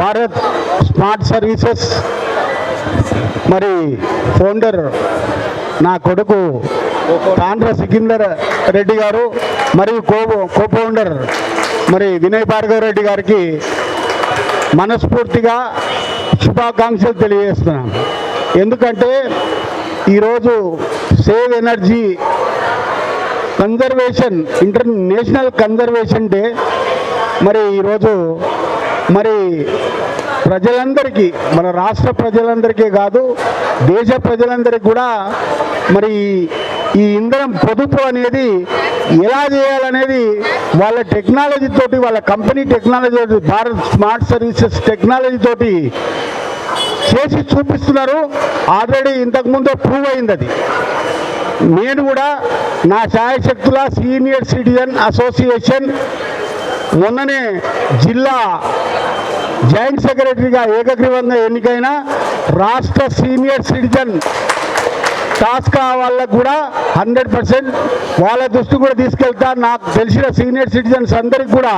Bharat smart services. మరి founder నా కొడుకు తాండ్ర సికిందర్ రెడ్డి గారు మరియు కో కో ఫౌండర్ మరి వినయ్ భార్గవ్ రెడ్డి గారికి మనస్ఫూర్తిగా శుభాకాంక్షలు తెలియజేస్తున్నాను. ఎందుకంటే ఈరోజు save energy conservation international conservation day. మరి ఈరోజు మరి ప్రజలందరికీ మన రాష్ట్ర ప్రజలందరికీ కాదు దేశ ప్రజలందరికీ కూడా మరి ఈ ఇంధనం పొదుపు అనేది ఎలా చేయాలనేది వాళ్ళ టెక్నాలజీ తోటి వాళ్ళ కంపెనీ టెక్నాలజీ తోటి భారత్ స్మార్ట్ సర్వీసెస్ టెక్నాలజీ తోటి చేసి చూపిస్తున్నారు. ఆల్రెడీ ఇంతకుముందు ప్రూవ్ అయింది అది నేను కూడా నా శాయశక్తుల సీనియర్ సిటిజన్ అసోసియేషన్ మొన్ననే జిల్లా జాయింట్ సెక్రటరీగా ఏకగ్రీవంగా ఎన్నికైన రాష్ట్ర సీనియర్ సిటిజన్ టాస్క్ వాళ్ళకు కూడా హండ్రెడ్ పర్సెంట్ వాళ్ళ దృష్టి కూడా తీసుకెళ్తా. నాకు తెలిసిన సీనియర్ సిటిజన్స్ అందరికి కూడా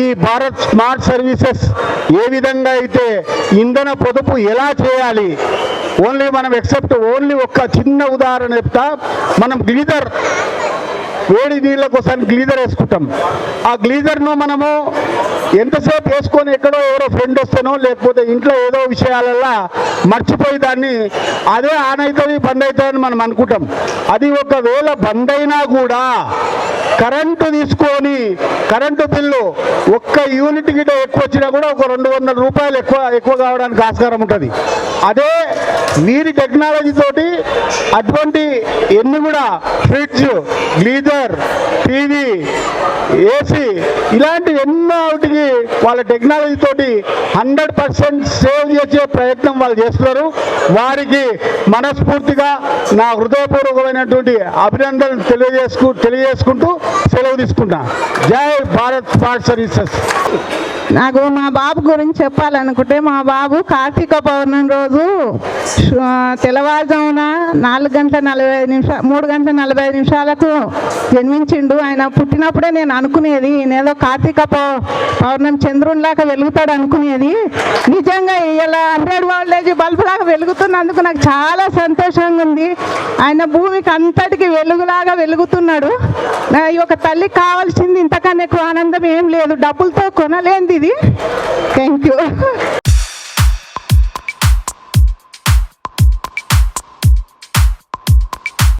ఈ భారత్ స్మార్ట్ సర్వీసెస్ ఏ విధంగా అయితే ఇంధన పొదుపు ఎలా చేయాలి? ఓన్లీ మనం ఎక్సెప్ట్ ఓన్లీ ఒక్క చిన్న ఉదాహరణ చెప్తా. మనం గ్లీజర్ వేడి నీళ్ళ కోసం గ్లీజర్ వేసుకుంటాం. ఆ గ్లీజర్ను మనము ఎంతసేపు వేసుకొని ఎక్కడో ఎవరో ఫ్రెండ్ వస్తేనో లేకపోతే ఇంట్లో ఏదో విషయాలల్లా మర్చిపోయి దాన్ని అదే ఆన్ అవుతుంది బంద్ అవుతుందని మనం అనుకుంటాం. అది ఒకవేళ బంద్ అయినా కూడా కరెంటు తీసుకొని కరెంటు బిల్లు ఒక్క యూనిట్ గిట ఎక్కువ వచ్చినా కూడా ఒక రెండు వందల రూపాయలు ఎక్కువ ఎక్కువ కావడానికి ఆస్కారం ఉంటుంది. అదే వీరి టెక్నాలజీ తోటి అటువంటి ఎన్ని కూడా ఫ్రిడ్జ్ గ్లీజర్ టీవీ ఏసీ ఇలాంటి ఎన్నో వాటికి వాళ్ళ టెక్నాలజీ తోటి హండ్రెడ్ పర్సెంట్ సేవ్ చేసే ప్రయత్నం వాళ్ళు చేస్తున్నారు. వారికి మనస్ఫూర్తిగా నా హృదయపూర్వకమైనటువంటి అభినందనలు తెలియజేసుకు తెలియజేసుకుంటూ సెలవు తీసుకుంటా జై భారత్ స్మార్ట్ సర్వీసెస్. నాకు మా బాబు గురించి చెప్పాలనుకుంటే మా బాబు కార్తీక పౌర్ణమి రోజు తెల్లవారుజామున నాలుగు గంటల నలభై ఐదు నిమిషాలు మూడు గంటల నలభై ఐదు నిమిషాలకు జన్మించిండు. ఆయన పుట్టినప్పుడే నేను అనుకునేది నేనేదో కార్తీక పౌ పౌర్ణమి చంద్రునిలాగా వెలుగుతాడు అనుకునేది. నిజంగా ఇలా హండ్రెడ్ వాల్టేజ్ బల్బ్ లాగా వెలుగుతున్నందుకు నాకు చాలా సంతోషంగా ఉంది. ఆయన భూమికి అంతటికి వెలుగులాగా వెలుగుతున్నాడు. ఈ ఒక తల్లికి కావాల్సింది ఇంతకన్నా ఎక్కువ ఆనందం ఏం లేదు. డబ్బులతో కొనలేంది ఇది థ్యాంక్ యూ